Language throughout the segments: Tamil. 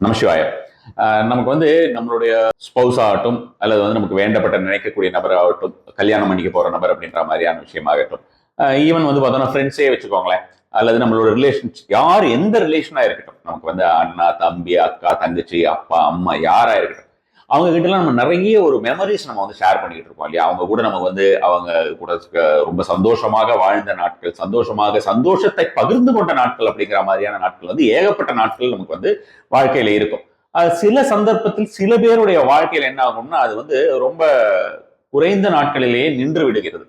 நமசிவாயம் ஆஹ் நமக்கு வந்து நம்மளுடைய ஸ்பௌஸ் ஆகட்டும் அல்லது வந்து நமக்கு வேண்டப்பட்ட நினைக்கக்கூடிய நபர் ஆகட்டும் கல்யாணம் பண்ணிக்க போற நபர் அப்படின்ற மாதிரியான விஷயமாகட்டும் ஈவன் வந்து பார்த்தோம்னா ஃப்ரெண்ட்ஸே வச்சுக்கோங்களேன் அல்லது நம்மளோட ரிலேஷன்ஸ் யார் எந்த ரிலேஷனா இருக்கட்டும். நமக்கு வந்து அண்ணா தம்பி அக்கா தங்கச்சி அப்பா அம்மா யாராக இருக்கட்டும். அவங்க கிட்டலாம் நம்ம நிறைய ஒரு மெமரிஸ் நம்ம வந்து ஷேர் பண்ணிக்கிட்டு இருக்கோம் இல்லையா? அவங்க கூட நம்ம வந்து அவங்க கூட ரொம்ப சந்தோஷமாக வாழ்ந்த நாட்கள் சந்தோஷமாக சந்தோஷத்தை பகிர்ந்து கொண்ட நாட்கள் அப்படிங்கிற மாதிரியான நாட்கள் வந்து ஏகப்பட்ட நாட்கள் நமக்கு வந்து வாழ்க்கையில இருக்கும். சில சந்தர்ப்பத்தில் சில பேருடைய வாழ்க்கையில என்ன ஆகும்னா அது வந்து ரொம்ப குறைந்த நாட்களிலேயே நின்று விடுகிறது.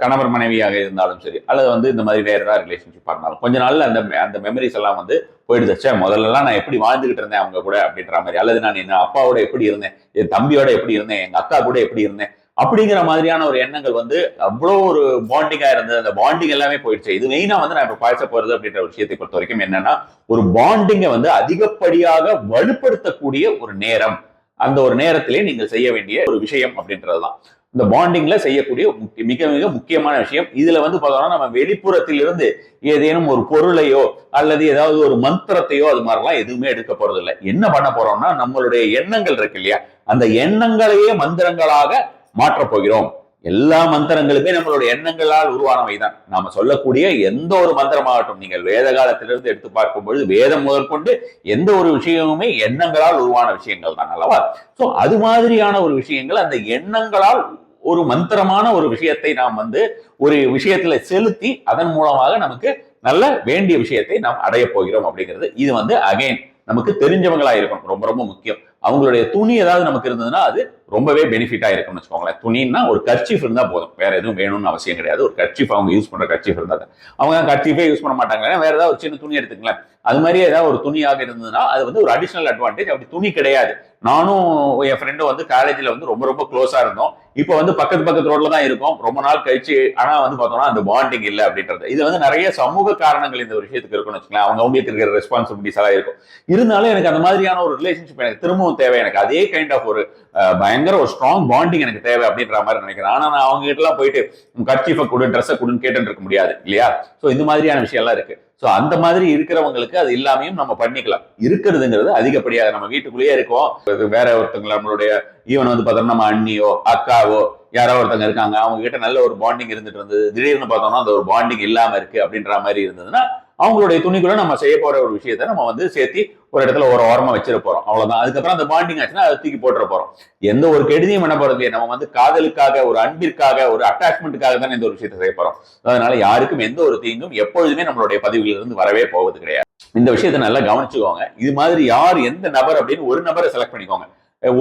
கணவர் மனைவியாக இருந்தாலும் சரி அல்லது வந்து இந்த மாதிரி வேற ஏதாவது ரிலேஷன்ஷிப்பாக இருந்தாலும் கொஞ்ச நாள்ல அந்த அந்த மெமரிஸ் எல்லாம் வந்து போயிடுச்சு. முதல்லலாம் நான் எப்படி வாழ்ந்துகிட்டு இருந்தேன் அவங்க கூட? அப்படின்ற மாதிரி. அல்லது நான் என் அப்பாவோட எப்படி இருந்தேன்? என் தம்பியோட எப்படி இருந்தேன்? எங்க அக்கா கூட எப்படி இருந்தேன்? அப்படிங்கிற மாதிரியான ஒரு எண்ணங்கள் வந்து அவ்வளோ ஒரு பாண்டிங்கா இருந்தது. அந்த பாண்டிங் எல்லாமே போயிடுச்சு. இது மெயினா வந்து நான் இப்ப பாய்ச்ச போறது அப்படின்ற ஒரு விஷயத்தை பொறுத்த வரைக்கும் என்னன்னா ஒரு பாண்டிங்கை வந்து அதிகப்படியாக வலுப்படுத்தக்கூடிய ஒரு நேரம். அந்த ஒரு நேரத்திலே நீங்கள் செய்ய வேண்டிய ஒரு விஷயம் அப்படின்றதுதான். இந்த பாண்டிங்ல செய்யக்கூடிய முக்கிய- மிக மிக முக்கியமான விஷயம். இதுல வந்து பார்த்தோம்னா நம்ம வெளிப்புறத்தில் இருந்து ஏதேனும் ஒரு பொருளையோ அல்லது ஏதாவது ஒரு மந்திரத்தையோ அது மாதிரிலாம் எதுவுமே எடுக்க போறது இல்லை என்ன பண்ண போறோம்னா நம்மளுடைய எண்ணங்கள் இருக்கு இல்லையா? அந்த எண்ணங்களையே மந்திரங்களாக மாற்றப் போகிறோம். எல்லா மந்திரங்களுமே நம்மளுடைய எண்ணங்களால் உருவானவை தான் நாம சொல்லக்கூடிய எந்த ஒரு மந்திரமாகட்டும் நீங்கள் வேத காலத்திலிருந்து எடுத்து பார்க்கும் பொழுது வேதம் முதற்கொண்டு எந்த ஒரு விஷயமுமே எண்ணங்களால் உருவான விஷயங்கள் தான் அல்லவா? சோ அது மாதிரியான ஒரு விஷயங்கள் அந்த எண்ணங்களால் ஒரு மந்திரமான ஒரு விஷயத்தை நாம் வந்து ஒரு விஷயத்துல செலுத்தி அதன் மூலமாக நமக்கு நல்ல வேண்டிய விஷயத்தை நாம் அடைய போகிறோம் அப்படிங்கிறது. இது வந்து அகைன் நமக்கு தெரிஞ்சவங்களா இருக்கணும் ரொம்ப ரொம்ப முக்கியம். அவங்களுடைய துணி ஏதாவது நமக்கு இருந்ததுன்னா அது ரொம்பவே பெனிஃபிட்டாக இருக்கும்னு வச்சுக்கோங்களேன். துணின்னா ஒரு கர்ச்சீஃப் இருந்தால் போதும். வேற எதுவும் வேணும்னு அவசியம் கிடையாது. ஒரு கர்ச்சீஃப் அவங்க யூஸ் பண்ணுற கர்ச்சீஃப் இருந்தால் அவங்க கர்ச்சீஃபே யூஸ் பண்ண மாட்டாங்க. வேறு வேற ஏதாவது ஒரு சின்ன துணி எடுத்துக்கலாம் அது மாதிரி ஏதாவது ஒரு துணியாக இருந்ததுன்னா அது வந்து ஒரு அடிஷனல் அட்வான்டேஜ் அப்படி துணி கிடையாது. நானும் என் ஃப்ரெண்டும் வந்து காலேஜில் வந்து ரொம்ப ரொம்ப க்ளோஸாக இருந்தோம். இப்போ வந்து பக்கத்து பக்கத்து ரோட்ல தான் இருக்கும். ரொம்ப நாள் கழிச்சு ஆனால் வந்து பார்த்தோம்னா அந்த பாண்டிங் இல்லை அப்படின்றது. இது வந்து நிறைய சமூக காரணங்கள் இந்த விஷயத்துக்கு இருக்குன்னு வச்சுக்கலாம் அவங்க அவங்களுக்கு இருக்கிற ரெஸ்பான்சிபிலிட்டிஸ் எல்லாம் இருக்கும். இருந்தாலும் எனக்கு அந்த மாதிரியான ஒரு ரிலேஷன்ஷிப் எனக்கு திரும்பவும் தேவை. எனக்கு அதே கைண்ட் ஆஃப் ஒரு அஹ், பயங்கர ஒரு ஸ்ட்ராங் பாண்டிங் எனக்கு தேவை அப்படின்ற மாதிரி நினைக்கிறேன். ஆனா நான் அவங்க கிட்ட எல்லாம் போயிட்டு கர்ச்சீஃபை கொடு ட்ரெஸ்ஸை கொடுன்னு கேட்டு இருக்க முடியாது. இல்லையா? ஸோ இந்த மாதிரியான விஷயம் எல்லாம் இருக்கு. ஸோ அந்த மாதிரி இருக்கிறவங்களுக்கு அது இல்லாமையும் நம்ம பண்ணிக்கலாம். இருக்கிறதுங்கிறது அதிகப்படியாக நம்ம வீட்டுக்குள்ளேயே இருக்கோம். இது வேற ஒருத்தவங்க நம்மளுடைய ஈவன் வந்து பார்த்தோம்னா நம்ம அண்ணியோ அக்காவோ யாரோ ஒருத்தங்க இருக்காங்க. அவங்க கிட்ட நல்ல ஒரு பாண்டிங் இருந்துட்டு இருந்தது. திடீர்னு பார்த்தோம்னா அந்த ஒரு பாண்டிங் இல்லாம இருக்கு அப்படின்ற மாதிரி இருந்ததுன்னா அவங்களுடைய துணிக்குள்ள நம்ம செய்ய போற ஒரு விஷயத்தை நம்ம வந்து சேர்த்து ஒரு இடத்துல ஒரு ஓரமா வச்சிட போறோம். அவ்வளவுதான். அதுக்கப்புறம் அந்த பாண்டிங் ஆச்சுன்னா அதை தூக்கி போட்டுற போறோம். எந்த ஒரு கெடுதியும் பண்ண போறது நம்ம வந்து காதலுக்காக ஒரு அன்பிற்காக ஒரு அட்டாச்மெண்ட்டுக்காக தான் இந்த ஒரு விஷயத்தை செய்ய போறோம். அதனால யாருக்கும் எந்த ஒரு தீங்கும் எப்பொழுதுமே நம்மளுடைய பதிவுகளிலிருந்து வரவே போவது கிடையாது. இந்த விஷயத்த நல்லா கவனிச்சுக்கோங்க. இது மாதிரி யார் எந்த நபர் அப்படின்னு ஒரு நபரை செலக்ட் பண்ணிக்கோங்க.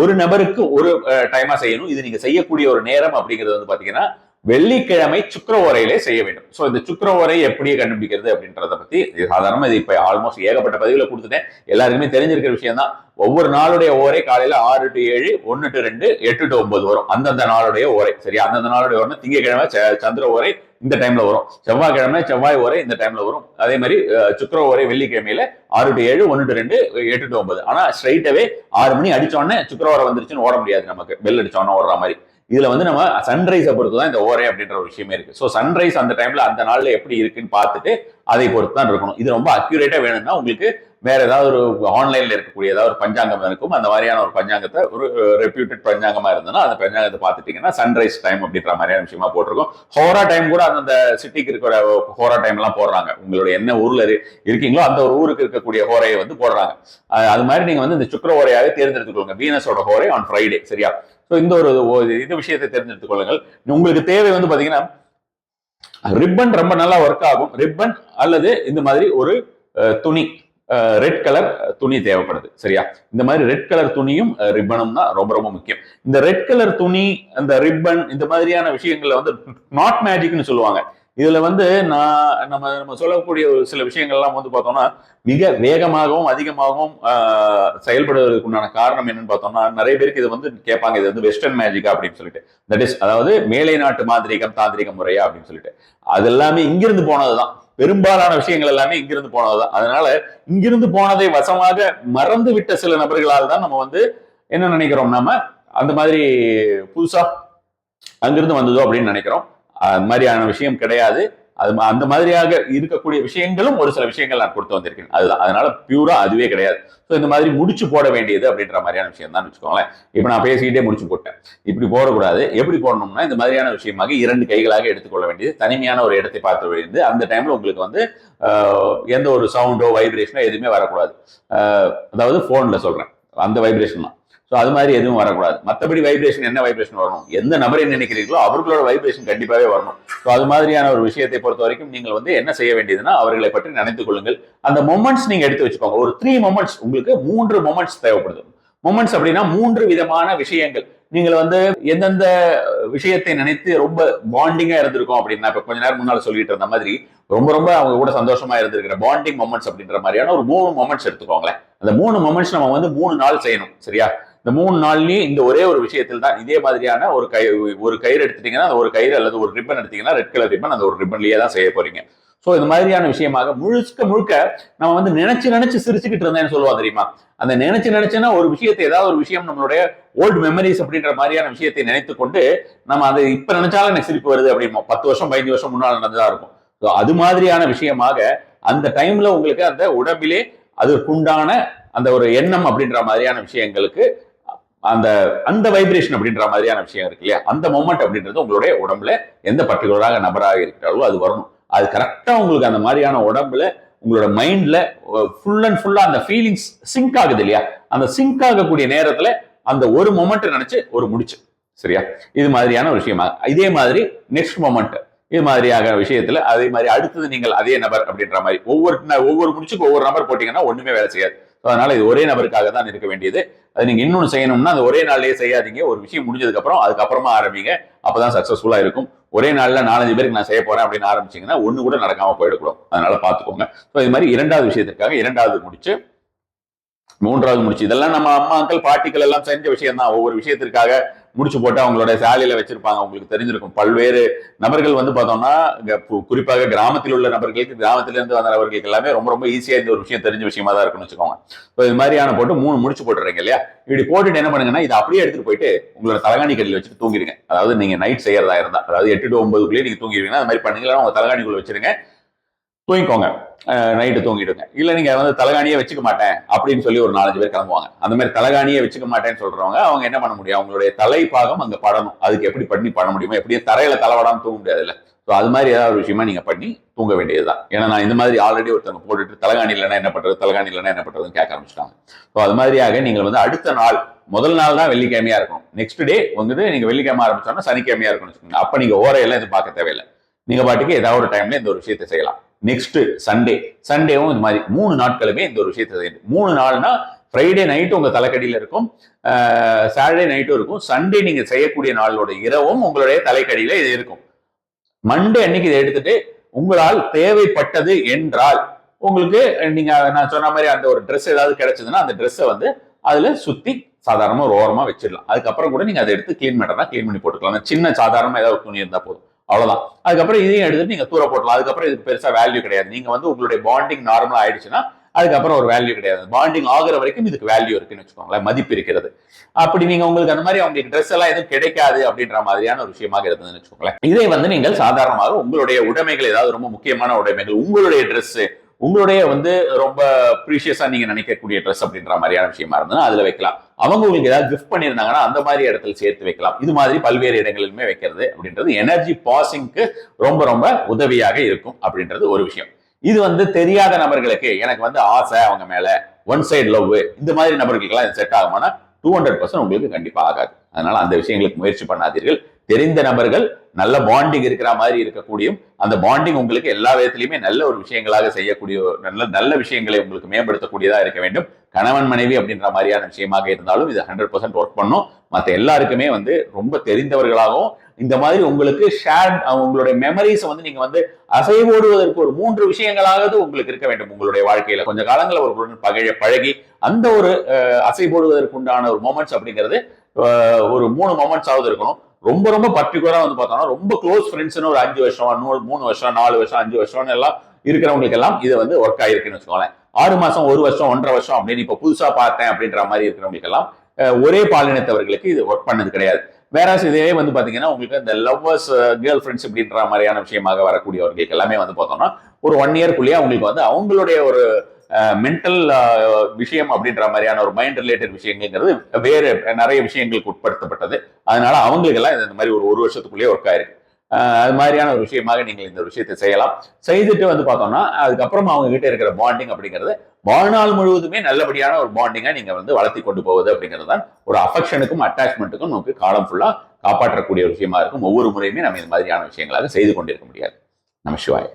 ஒரு நபருக்கு ஒரு டைமா செய்யணும். இது நீங்க செய்யக்கூடிய ஒரு நேரம் அப்படிங்கிறது வந்து பாத்தீங்கன்னா வெள்ளிக்கிழமை சுக்கர ஓரையிலே செய்ய வேண்டும். ஸோ இந்த சுக்கர ஓரை எப்படி கண்டுபிடிக்கிறது அப்படின்றத பத்தி சாதாரணமாக இது இப்ப ஆல்மோஸ்ட் ஏகப்பட்ட பதிவுல கொடுத்துட்டேன். எல்லாருக்குமே தெரிஞ்சிருக்கிற விஷயம் தான் ஒவ்வொரு நாளுடைய ஓரை காலையில ஆறு டு ஏழு ஒன்னு டு ரெண்டு எட்டு டு ஒன்பது வரும். அந்தந்த நாளுடைய ஓரை சரியா? அந்தந்த நாளுடைய ஓரை திங்கக்கிழமை ச- சந்திர ஓரை இந்த டைம்ல வரும். செவ்வாய்க்கிழமை செவ்வாய் ஓரை இந்த டைம்ல வரும். அதே மாதிரி சுக்கர ஓரை வெள்ளிக்கிழமையில ஆறு டு ஏழு ஒன்னு டு ரெண்டு எட்டு டு ஒன்பது. ஆனா ஸ்ட்ரைட்டாவே ஆறு மணி அடிச்சோடனே சுக்கர ஓரை வந்துருச்சுன்னு ஓட முடியாது நமக்கு. பெல் அடிச்சோடனே ஓடுற மாதிரி. இதுல வந்து நம்ம சன்ரைஸை பொறுத்து தான் இந்த ஓரை அப்படின்ற ஒரு விஷயமே இருக்கு. ஸோ சன்ரைஸ் அந்த டைம்ல அந்த நாள்ல எப்படி இருக்குன்னு பார்த்துட்டு அதை பொறுத்து தான் இருக்கணும். இது ரொம்ப அக்யூரேட்டா வேணும்னா உங்களுக்கு வேற ஏதாவது ஒரு ஆன்லைன்ல இருக்கக்கூடிய ஏதாவது ஒரு பஞ்சாங்கம் இருக்கும். அந்த மாதிரியான ஒரு பஞ்சாங்கத்தை ஒரு ரெப்யூட்டட் பஞ்சாங்கமா இருந்ததுன்னா அந்த பஞ்சாங்கத்தை பார்த்துட்டீங்கன்னா சன்ரைஸ் டைம் அப்படின்ற மாதிரியான விஷயமா போட்டிருக்கும். ஹோரா டைம் கூட அந்தந்த சிட்டிக்கு இருக்கிற ஹோரா டைம் எல்லாம் போடுறாங்க. உங்களுடைய என்ன ஊர்ல இருக்கீங்களோ அந்த ஒரு ஊருக்கு இருக்கக்கூடிய ஹோரையை வந்து போடுறாங்க. அது மாதிரி நீங்க வந்து இந்த சுக்கர ஓரையாக தேர்ந்தெடுத்துக்கோங்க. வீனஸோட ஹோரை ஆன் ஃப்ரைடே சரியா? ஸோ இந்த ஒரு இந்த இது விஷயத்தை தெரிஞ்செடுத்துக் கொள்ளுங்கள். உங்களுக்கு தேவை வந்து பார்த்தீங்கன்னா ரிப்பன் ரொம்ப நல்லா ஒர்க் ஆகும். ரிப்பன் அல்லது இந்த மாதிரி ஒரு துணி ரெட் கலர் துணி தேவைப்படுது. சரியா? இந்த மாதிரி ரெட் கலர் துணியும் ரிப்பனும் தான் ரொம்ப ரொம்ப முக்கியம். இந்த ரெட் கலர் துணி அந்த ரிப்பன் இந்த மாதிரியான விஷயங்களை வந்து நாட் மேஜிக்னு சொல்லுவாங்க. இதுல வந்து நான் நம்ம நம்ம சொல்லக்கூடிய ஒரு சில விஷயங்கள்லாம் வந்து பார்த்தோம்னா மிக வேகமாகவும் அதிகமாகவும் ஆஹ், செயல்படுவதற்கு உண்டான காரணம் என்னன்னு பார்த்தோம்னா நிறைய பேருக்கு இது வந்து கேட்பாங்க. இது வந்து வெஸ்டர்ன் மேஜிக்கா அப்படின்னு சொல்லிட்டு. தட் இஸ் அதாவது மேலை நாட்டு மாந்திரிகம் தாந்திரிக முறையா அப்படின்னு சொல்லிட்டு. அது எல்லாமே இங்கிருந்து போனதுதான். பெரும்பாலான விஷயங்கள் எல்லாமே இங்கிருந்து போனதுதான். அதனால இங்கிருந்து போனதை வசமாக மறந்து விட்ட சில நபர்களால் தான் நம்ம வந்து என்ன நினைக்கிறோம்? நாம அந்த மாதிரி புதுசா அங்கிருந்து வந்ததோ அப்படின்னு நினைக்கிறோம். அது மாதிரியான விஷயம் கிடையாது. அது அந்த மாதிரியாக இருக்கக்கூடிய விஷயங்களும் ஒரு சில விஷயங்கள் நான் கொடுத்து வந்திருக்கேன். அதுதான். அதனால பியூரா அதுவே கிடையாது. ஸோ இந்த மாதிரி முடிச்சு போட வேண்டியது அப்படின்ற மாதிரியான விஷயம் தான் வச்சுக்கோங்களேன். இப்போ நான் பேசிக்கிட்டே முடிச்சு போட்டேன். இப்படி போடக்கூடாது. எப்படி போடணும்னா இந்த மாதிரியான விஷயமாக இரண்டு கைகளாக எடுத்துக்கொள்ள வேண்டியது. தனிமையான ஒரு இடத்தை பார்த்து வேண்டியது அந்த டைம்ல உங்களுக்கு வந்து எந்த ஒரு சவுண்டோ வைப்ரேஷனோ எதுவுமே வரக்கூடாது. அதாவது ஃபோனில் சொல்கிறேன் அந்த வைப்ரேஷன் தான். ஸோ அது மாதிரி எதுவும் வரக்கூடாது. மற்றபடி வைப்ரேஷன் என்ன வைப்ரேஷன் வரணும்? எந்த நபரை நினைக்கிறீர்களோ அவர்களோட வைப்ரேஷன் கண்டிப்பாகவே வரணும். ஸோ அது மாதிரியான ஒரு விஷயத்தை பொறுத்த வரைக்கும் நீங்கள் வந்து என்ன செய்ய வேண்டியதுன்னா அவர்களை பற்றி நினைத்துக் கொள்ளுங்கள். அந்த மொமெண்ட்ஸ் நீங்க எடுத்து வச்சுக்கோங்க. ஒரு த்ரீ மொமெண்ட்ஸ் உங்களுக்கு மூன்று மொமெண்ட்ஸ் தேவைப்படுது. மொமெண்ட்ஸ் அப்படின்னா மூன்று விதமான விஷயங்கள். நீங்கள் வந்து எந்தெந்த விஷயத்தை நினைத்து ரொம்ப பாண்டிங்கா இருந்திருக்கும் அப்படின்னா இப்ப கொஞ்ச நேரம் முன்னால சொல்லிட்டு இருந்த மாதிரி ரொம்ப ரொம்ப அவங்க கூட சந்தோஷமா இருந்திருக்கிற பாண்டிங் மொமெண்ட்ஸ் அப்படின்ற மாதிரியான ஒரு மூணு மொமெண்ட்ஸ் எடுத்துக்கோங்களேன். அந்த மூணு மொமெண்ட்ஸ் நம்ம வந்து மூணு நாள் செய்யணும். சரியா? இந்த மூணு நாள்லயும் இந்த ஒரே ஒரு விஷயத்தில் தான் இதே மாதிரியான ஒரு கை ஒரு கயிறு எடுத்துட்டீங்கன்னா அந்த ஒரு கயிறு அல்லது ஒரு ரிப்பன் எடுத்தீங்கன்னா ரெட் கலர் ரிப்பன் அந்த ஒரு ரிப்பன்லயே தான் செய்ய போறீங்க. ஸோ இந்த மாதிரியான விஷயமாக முழுக்க முழுக்க நம்ம வந்து நினைச்சு நினைச்சு சிரிச்சுக்கிட்டு இருந்தேன்னு சொல்லுவா தெரியுமா? அந்த நினைச்சு நினைச்சுன்னா ஒரு விஷயத்தை ஏதாவது ஒரு விஷயம் நம்மளுடைய ஓல்டு மெமரிஸ் அப்படின்ற மாதிரியான விஷயத்தை நினைத்து கொண்டு நம்ம அதை இப்ப நினைச்சாலும் எனக்கு சிரிப்பு வருது அப்படிமா பத்து வருஷம் பதினஞ்சு வருஷம் முன்னால் நடந்ததா இருக்கும். ஸோ அது மாதிரியான விஷயமாக அந்த டைம்ல உங்களுக்கு அந்த உடம்பிலே அதற்குண்டான அந்த ஒரு எண்ணம் அப்படின்ற மாதிரியான விஷயங்களுக்கு அந்த அந்த வைப்ரேஷன் அப்படின்ற மாதிரியான விஷயம் இருக்கு இல்லையா? அந்த மொமெண்ட் அப்படின்றது உங்களுடைய உடம்புல எந்த பர்டிகுலராக நபராக இருக்கிறாரோ அது வரணும். அது கரெக்டா உங்களுக்கு அந்த மாதிரியான உடம்புல உங்களோட மைண்ட்ல ஃபுல் அண்ட் ஃபுல்லா அந்த ஃபீலிங்ஸ் சிங்க் ஆகுது இல்லையா? அந்த சிங்க் ஆகக்கூடிய நேரத்துல அந்த ஒரு மொமெண்ட் நினைச்சு ஒரு முடிச்சு. சரியா? இது மாதிரியான ஒரு விஷயமா. இதே மாதிரி நெக்ஸ்ட் மொமெண்ட் இது மாதிரியாக விஷயத்துல அதே மாதிரி அடுத்தது நீங்கள் அதே நபர் அப்படின்ற மாதிரி. ஒவ்வொரு ஒவ்வொரு முடிச்சுக்கு ஒவ்வொரு நபர் போட்டீங்கன்னா ஒண்ணுமே வேலை செய்யாது. அதனால இது ஒரே நபருக்காக தான் இருக்க வேண்டியது. அது நீங்க இன்னொன்று செய்யணும்னா அது ஒரே நாள்லயே செய்யாதீங்க. ஒரு விஷயம் முடிஞ்சதுக்கு அப்புறம் அதுக்கப்புறமா ஆரம்பிங்க. அப்பதான் சக்சஸ்ஃபுல்லா இருக்கும். ஒரே நாளில் நாலஞ்சு பேருக்கு நான் செய்ய போறேன் அப்படின்னு ஆரம்பிச்சீங்கன்னா ஒன்று கூட நடக்காம போயிடக்கூடும். அதனால பார்த்துக்கோங்க ஸோ இது மாதிரி இரண்டாவது விஷயத்திற்காக இரண்டாவது முடிச்சு மூன்றாவது முடிச்சு. இதெல்லாம் நம்ம அம்மாக்கள் பாட்டிகள் எல்லாம் செஞ்ச விஷயம் தான் ஒவ்வொரு விஷயத்திற்காக முடிச்சு போட்டு அவங்களோட சேலையில வச்சிருப்பாங்க. உங்களுக்கு தெரிஞ்சிருக்கும். பல்வேறு நபர்கள் வந்து பார்த்தோம்னா குறிப்பாக கிராமத்தில் உள்ள நபர்களுக்கு கிராமத்திலிருந்து வந்த நபர்களுக்கு எல்லாமே ரொம்ப ரொம்ப ஈஸியா இந்த ஒரு விஷயம் தெரிஞ்ச விஷயமா தான் இருக்கும்னு வச்சுக்கோங்க. ஸோ இது மாதிரியான போட்டு மூணு முடிச்சு போட்டுறீங்க இல்லையா? இப்படி போட்டுட்டு என்ன பண்ணுங்கன்னா இதை அப்படியே எடுத்துட்டு போயிட்டு உங்களோட தலகாணி கடையில் வச்சுட்டு தூங்கிடுங்க அதாவது நீங்க நைட் செய்யறதா இருந்தா அதாவது எட்டு டு ஒன்பதுக்குள்ளேயே நீங்க தூங்கிடுவீங்கன்னா அது மாதிரி பண்ணீங்கன்னா உங்க தலகாணிக்குள்ள வச்சிருங்க. தூங்கிக்கோங்க. நைட்டு தூங்கிடுங்க. இல்லை நீங்கள் வந்து தலகாணியே வச்சுக்க மாட்டேன் அப்படின்னு சொல்லி ஒரு நாலஞ்சு பேர் கிளம்புவாங்க. அந்த மாதிரி தலகாணியே வச்சுக்க மாட்டேன்னு சொல்றவங்க அவங்க என்ன பண்ண முடியும்? அவங்களுடைய தலைப்பாகம் அங்கே படணும். அதுக்கு எப்படி பண்ணி பண்ண முடியுமோ எப்படியும் தரையில தலைவடாம தூங்க முடியாது இல்லை ஸோ அது மாதிரி ஏதாவது ஒரு விஷயமா நீங்கள் பண்ணி தூங்க வேண்டியதுதான். ஏன்னா நான் இந்த மாதிரி ஆல்ரெடி ஒருத்தவங்க போட்டுட்டு தலகாணி இல்லைன்னா என்ன பண்றது? தலகாணி இல்லைன்னா என்ன பண்றதுன்னு கேட்க ஆரம்பிச்சிட்டாங்க. ஸோ அது மாதிரியாக நீங்கள் வந்து அடுத்த நாள் முதல் நாள் தான் வெள்ளிக்கிழமையா இருக்கும் நெக்ஸ்ட் டே வந்து நீங்க வெள்ளிக்கிழமை ஆரம்பிச்சோம்னா சனிக்கிழமையா இருக்கும்னு வச்சுக்கோங்க. அப்ப நீங்க ஓரையெல்லாம் எதுவும் பார்க்க தேவையில்லை. நீங்க பாட்டுக்கு ஏதாவது ஒரு டைம்ல இந்த ஒரு விஷயத்தை செய்யலாம். நெக்ஸ்ட் சண்டே சண்டேவும் இந்த மாதிரி மூணு நாட்களுமே இந்த ஒரு விஷயத்தை மூணு நாள்னா ஃப்ரைடே நைட்டு உங்கள் தலைக்கடியில் இருக்கும். சாட்டர்டே நைட்டும் இருக்கும். சண்டே நீங்கள் செய்யக்கூடிய நாளோட இரவும் உங்களுடைய தலைக்கடியில் இது இருக்கும். மண்டே அன்னைக்கு இதை எடுத்துட்டு உங்களால் தேவைப்பட்டது என்றால் உங்களுக்கு நீங்கள் நான் சொன்ன மாதிரி அந்த ஒரு ட்ரெஸ் ஏதாவது கிடைச்சதுன்னா அந்த ட்ரெஸ்ஸை வந்து அதில் சுற்றி சாதாரணமாக ஒரு வச்சிடலாம். அதுக்கப்புறம் கூட நீங்கள் அதை எடுத்து க்ளீன் பண்ணுறதா க்ளீன் பண்ணி போட்டுக்கலாம். சின்ன சாதாரணமாக ஏதாவது துணி இருந்தால் போதும். அவ்வளவுதான். அதுக்கப்புறம் இதையும் எடுத்துட்டு நீங்க தூர போட்டலாம். அதுக்கப்புறம் இதுக்கு பெருசா வேல்யூ கிடையாது. நீங்க வந்து உங்களுடைய பாண்டிங் நார்மலா ஆயிடுச்சுன்னா அதுக்கப்புறம் ஒரு வேல்யூ கிடையாது. பாண்டிங் ஆகுற வரைக்கும் இதுக்கு வேல்யூ இருக்குன்னு வச்சுக்கோங்களேன். மதிப்பு இருக்கிறது. அப்படி நீங்க உங்களுக்கு அந்த மாதிரி அவங்களுக்கு ட்ரெஸ் எல்லாம் எதுவும் கிடைக்காது அப்படின்ற மாதிரியான ஒரு விஷயமாக இருந்ததுன்னு வச்சுக்கோங்களேன். இதை வந்து நீங்கள் சாதாரணமாக உங்களுடைய உடைமைகள் ஏதாவது ரொம்ப முக்கியமான உடைமைகள் உங்களுடைய ட்ரெஸ்ஸு உங்களுடைய வந்து ரொம்ப ப்ரீஷியஸா நீங்க நினைக்கக்கூடிய ட்ரெஸ் அப்படின்ற மாதிரியான விஷயமா இருந்ததுன்னா அதுல வைக்கலாம். அவங்க உங்களுக்கு ஏதாவது கிஃப்ட் பண்ணியிருந்தாங்கன்னா அந்த மாதிரி இடத்துல சேர்த்து வைக்கலாம். இது மாதிரி பல்வேறு இடங்களிலுமே வைக்கிறது அப்படின்றது எனர்ஜி பாசிங்க்கு ரொம்ப ரொம்ப உதவியாக இருக்கும் அப்படின்றது ஒரு விஷயம். இது வந்து தெரியாத நபர்களுக்கு எனக்கு வந்து ஆசை அவங்க மேல. ஒன் சைடு லவ் இந்த மாதிரி நபர்களுக்கெல்லாம் இது செட் ஆகுமானா டூ ஹண்ட்ரட் பர்சன்ட் உங்களுக்கு கண்டிப்பாக ஆகாது. அதனால அந்த விஷயங்களுக்கு முயற்சி பண்ணாதீர்கள். தெரிந்த நபர்கள் நல்ல பாண்டிங் இருக்கிற மாதிரி இருக்கக்கூடியும் அந்த பாண்டிங் உங்களுக்கு எல்லா விதத்திலையுமே நல்ல ஒரு விஷயங்களாக செய்யக்கூடிய நல்ல நல்ல விஷயங்களை உங்களுக்கு மேம்படுத்தக்கூடியதா இருக்க வேண்டும். கணவன் மனைவி அப்படின்ற மாதிரியான விஷயமாக இருந்தாலும் இது ஹண்ட்ரட் பர்சன்ட் ஒர்க் பண்ணும். மற்ற எல்லாருக்குமே வந்து ரொம்ப தெரிந்தவர்களாகவும் இந்த மாதிரி உங்களுக்கு ஷேர் உங்களுடைய மெமரிஸ் வந்து நீங்க வந்து அசைவோடுவதற்கு ஒரு மூன்று விஷயங்களாவது உங்களுக்கு இருக்க வேண்டும் உங்களுடைய வாழ்க்கையில. கொஞ்ச காலங்களில் ஒரு பழைய பழகி அந்த ஒரு அஹ், உண்டான ஒரு மொமெண்ட்ஸ் அப்படிங்கிறது ஒரு மூணு மொமெண்ட்ஸ் ஆகுது இருக்கணும். ரொம்ப ரொம்ப பர்டிகுலரா வந்து பார்த்தோம்னா ரொம்ப க்ளோஸ் ஃப்ரெண்ட்ஸ்னு ஒரு அஞ்சு வருஷம் மூணு வருஷம் நாலு வருஷம் அஞ்சு வருஷம்னு எல்லாம் இருக்கிறவங்களுக்கு எல்லாம் இது வந்து ஒர்க் ஆயிருக்குன்னு வச்சுக்கோங்களேன். ஆறு மாசம் ஒரு வருஷம் ஒன்றரை வருஷம் அப்படின்னு இப்ப புதுசா பார்த்தேன் அப்படின்ற மாதிரி இருக்கிறவங்களுக்கு எல்லாம் ஒரே பாலினத்தவர்களுக்கு இது ஒர்க் பண்ணது கிடையாது. வேற இதே வந்து பாத்தீங்கன்னா உங்களுக்கு இந்த லவ்வர்ஸ் கேர்ள் ஃப்ரெண்ட்ஸ் அப்படின்ற மாதிரியான விஷயமாக வரக்கூடியவர்களுக்கு எல்லாமே வந்து பார்த்தோம்னா ஒரு ஒன் இயர்க்குள்ளேயே அவங்களுக்கு வந்து அவங்களுடைய ஒரு மென்டல் விஷயம் அப்படின்ற மாதிரியான ஒரு மைண்ட் ரிலேட்டட் விஷயங்கள்ங்கிறது வேறு நிறைய விஷயங்களுக்கு உட்படுத்தப்பட்டது. அதனால அவங்களுக்கெல்லாம் இந்த மாதிரி ஒரு ஒரு வருஷத்துக்குள்ளேயே ஒர்க் ஆயிருக்கு. அது மாதிரியான ஒரு விஷயமாக நீங்கள் இந்த விஷயத்தை செய்யலாம். செய்துட்டு வந்து பார்த்தோம்னா அதுக்கப்புறம் அவங்க கிட்ட இருக்கிற பாண்டிங் அப்படிங்கிறது வாழ்நாள் முழுவதுமே நல்லபடியான ஒரு பாண்டிங்கை நீங்கள் வந்து வளர்த்தி கொண்டு போவது அப்படிங்கிறது தான் ஒரு அஃபெக்ஷனுக்கும் அட்டாச்மெண்ட்டுக்கும் நமக்கு காலம் ஃபுல்லாக காப்பாற்றக்கூடிய ஒரு விஷயமா இருக்கும். ஒவ்வொரு முறையுமே நம்ம இந்த மாதிரியான விஷயங்களாக செய்து கொண்டிருக்க முடியாது. நம்ம சிவாய்.